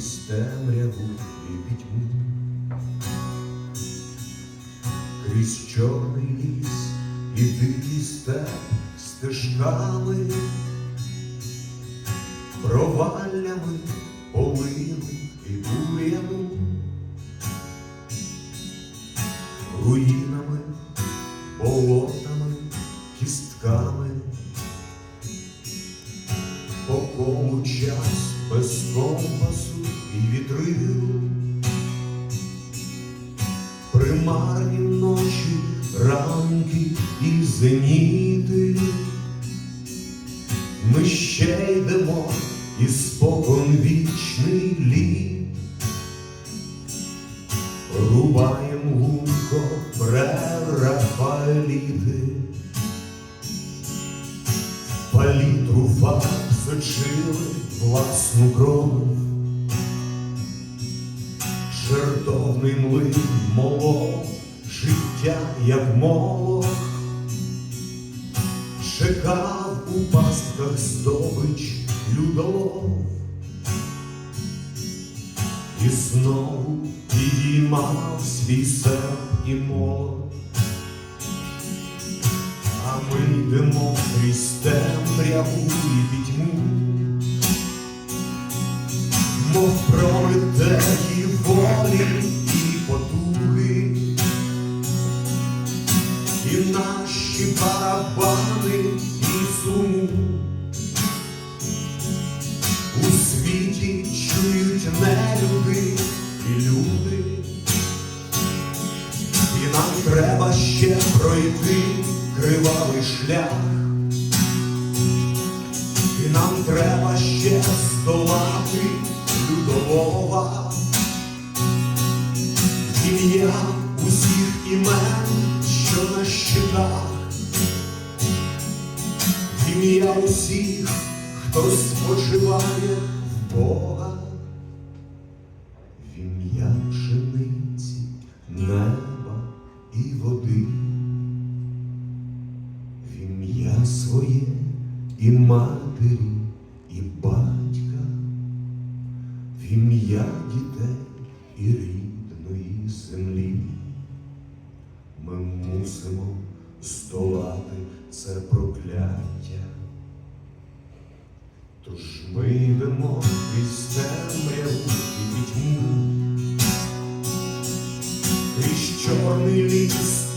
темряву і пітьму, крізь чорний ліс і дикий стежками, проваллями полину і бур'яну, руїнами, болотами, кістками. По колу час без компасу і вітрил, примарні ночі, ранки і зеніти, ми ще йдемо і спокон вічний літ, рубаєм гунко прерафаеліти. Палітру фарб сочили власну кров, жертовний млин молов, життя, як молох, чекав у пастках здобич людолов, і знову підіймав свій серп і молот. А ми йдемо крізь темряву і пітьму, прометеї волі і потуги, і наші барабани і суму у світі чують не люди і люди. І нам треба ще пройти кривавий шлях, і нам треба ще здолати ім'я усіх імен, що на щитах, ім'я усіх, хто спочиває в Бога. В ім'я пшениці, неба і води, в ім'я своє і матері, і батька, в ім'я дітей і рідної землі. Ми мусимо здолати це прокляття. Тож ми йдемо крізь темряву і пітьму, крізь чорний ліс